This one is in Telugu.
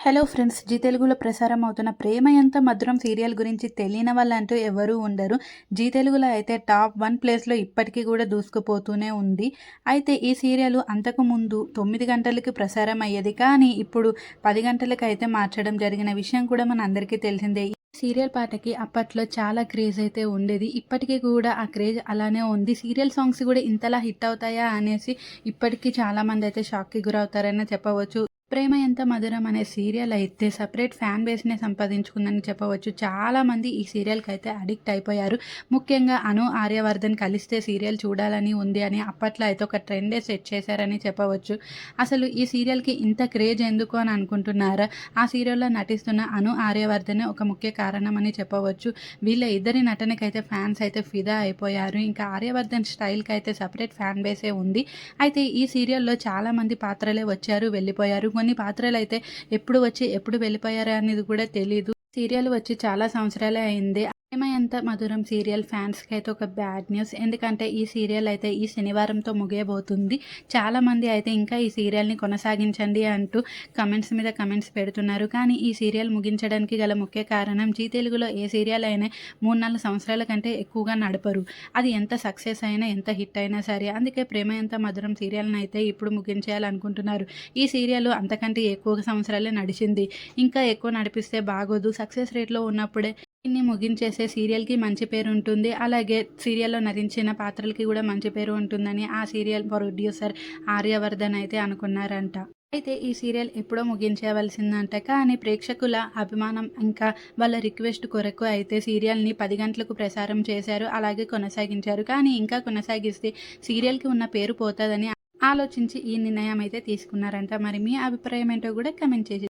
హలో ఫ్రెండ్స్ జీ తెలుగులో ప్రసారం అవుతున్న ప్రేమ ఎంత మధురం సీరియల్ గురించి తెలియని వాళ్ళంటూ ఎవరూ ఉండరు. జీ తెలుగులో అయితే టాప్ వన్ ప్లేస్లో ఇప్పటికీ కూడా దూసుకుపోతూనే ఉంది. అయితే ఈ సీరియల్ అంతకు ముందు తొమ్మిది గంటలకి ప్రసారం అయ్యేది. కానీ ఇప్పుడు పది గంటలకు అయితే మార్చడం జరిగిన విషయం కూడా మన అందరికీ తెలిసిందే. ఈ సీరియల్ పాటకి అప్పట్లో చాలా క్రేజ్ అయితే ఉండేది. ఇప్పటికీ కూడా ఆ క్రేజ్ అలానే ఉంది. సీరియల్ సాంగ్స్ కూడా ఇంతలా హిట్ అవుతాయా అనేసి ఇప్పటికీ చాలామంది అయితే షాక్కి గురవుతారని చెప్పవచ్చు. ప్రేమ ఎంత మధురం అనే సీరియల్ అయితే సపరేట్ ఫ్యాన్ బేస్నే సంపాదించుకుందని చెప్పవచ్చు. చాలామంది ఈ సీరియల్కి అయితే అడిక్ట్ అయిపోయారు. ముఖ్యంగా అను ఆర్యవర్ధన్ కలిస్తే సీరియల్ చూడాలని ఉంది అని అప్పట్లో అయితే ఒక ట్రెండే సెట్ చేశారని చెప్పవచ్చు. అసలు ఈ సీరియల్కి ఇంత క్రేజ్ ఎందుకు అని అనుకుంటున్నారా? ఆ సీరియల్లో నటిస్తున్న అను ఆర్యవర్ధనే ఒక ముఖ్య కారణం అని చెప్పవచ్చు. వీళ్ళ ఇద్దరి నటనకైతే ఫ్యాన్స్ అయితే ఫిదా అయిపోయారు. ఇంకా ఆర్యవర్ధన్ స్టైల్కి అయితే సపరేట్ ఫ్యాన్ బేసే ఉంది. అయితే ఈ సీరియల్లో చాలామంది పాత్రలే వచ్చారు వెళ్ళిపోయారు. కొన్ని పాత్రలు అయితే ఎప్పుడు వచ్చి ఎప్పుడు వెళ్ళిపోయారా అనేది కూడా తెలియదు సీరియల్ వచ్చి చాలా సంవత్సరాలే అయింది. ప్రేమ ఎంత మధురం సీరియల్ ఫ్యాన్స్కి అయితే ఒక బ్యాడ్ న్యూస్. ఎందుకంటే ఈ సీరియల్ అయితే ఈ శనివారంతో ముగియబోతుంది. చాలామంది అయితే ఇంకా ఈ సీరియల్ని కొనసాగించండి అంటూ కమెంట్స్ మీద కమెంట్స్ పెడుతున్నారు. కానీ ఈ సీరియల్ ముగించడానికి గల ముఖ్య కారణం జీ తెలుగులో ఏ సీరియల్ అయినా మూడు నాలుగు సంవత్సరాల కంటే ఎక్కువగా నడపరు. అది ఎంత సక్సెస్ అయినా ఎంత హిట్ అయినా సరే. అందుకే ప్రేమయంత మధురం సీరియల్ని అయితే ఇప్పుడు ముగించేయాలనుకుంటున్నారు. ఈ సీరియల్ అంతకంటే ఎక్కువ సంవత్సరాలే నడిచింది. ఇంకా ఎక్కువ నడిపిస్తే బాగోదు. సక్సెస్ రేట్లో ఉన్నప్పుడే దీన్ని ముగించేసే సీరియల్కి మంచి పేరు ఉంటుంది. అలాగే సీరియల్లో నటించిన పాత్రలకి కూడా మంచి పేరు ఉంటుందని ఆ సీరియల్ ప్రొడ్యూసర్ ఆర్యవర్ధన్ అయితే అనుకున్నారంట. అయితే ఈ సీరియల్ ఎప్పుడో ముగించేవలసిందంట కానీ ప్రేక్షకుల అభిమానం ఇంకా వాళ్ళ రిక్వెస్ట్ కొరకు అయితే సీరియల్ని పది గంటలకు ప్రసారం చేశారు. అలాగే కొనసాగించారు. కానీ ఇంకా కొనసాగిస్తే సీరియల్కి ఉన్న పేరు పోతుందని ఆలోచించి ఈ నిర్ణయం అయితే తీసుకున్నారంట. మరి మీ అభిప్రాయం ఏంటో కూడా కమెంట్ చేసి